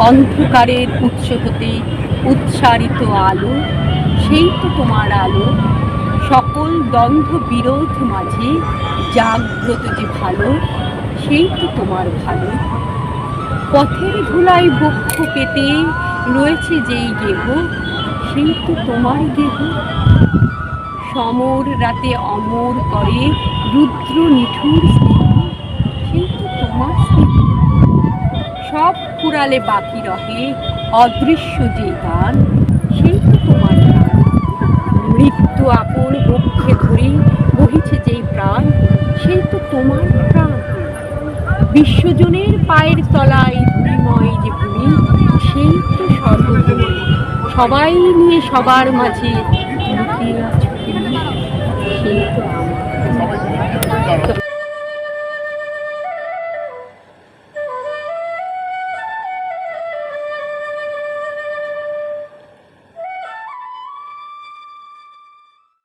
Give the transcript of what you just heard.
অন্ধকারের উৎস হতে উচ্চারিত আলো, সেই তো তোমার আলো। সকল দ্বন্দ্ব বিরোধ মাঝে জাগ্রত যে ভালো, সেই তো তোমার ভালো। পথের ধুলায় বক্ষ পেতে রয়েছে যেই গেহ সেই তো তোমার গেহ সমর রাতে অমর করে রুদ্র নিঠুর স্নেহ সব কুড়ালে বাকি রহে অদৃশ্য যে গান। সেই তো তোমার মৃত্যু আপন বক্ষে ধরে বহিছে যেই প্রাণ, সেই তো তোমার প্রাণ। বিশ্বজনের পায়ের তলায় ধুলিময় যে ভূমি, সেই তো সর্বভূমি। সবাই নিয়ে সবার মাঝে